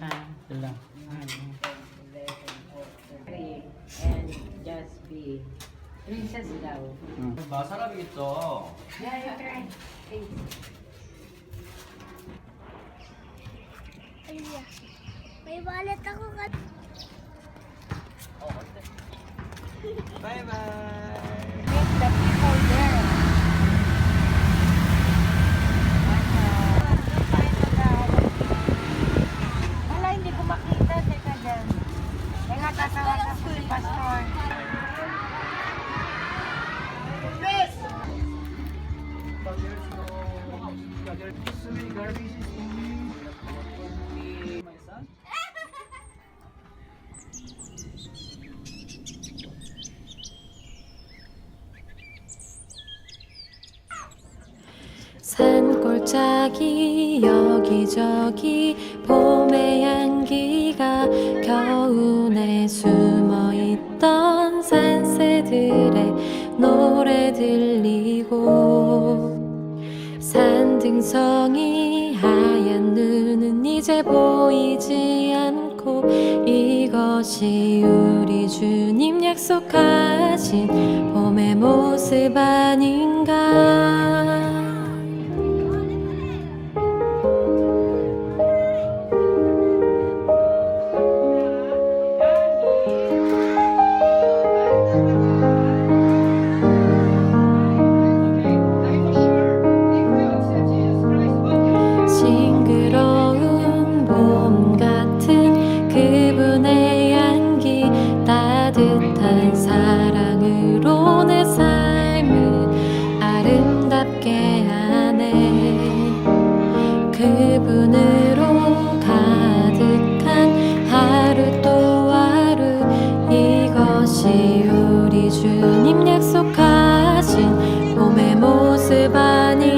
Ah, sila. Pray and just be princess daw. Hmm. 마사람이겠죠. Yeah, you try. Please. Ay, may wallet ako ka. 바 산골짜기 여기저기 봄의 향기가 겨우 등성이 하얀 눈은 이제 보이지 않고 이것이 우리 주님 약속하신 봄의 모습 아닌가 약속하신 봄의 모습 아닌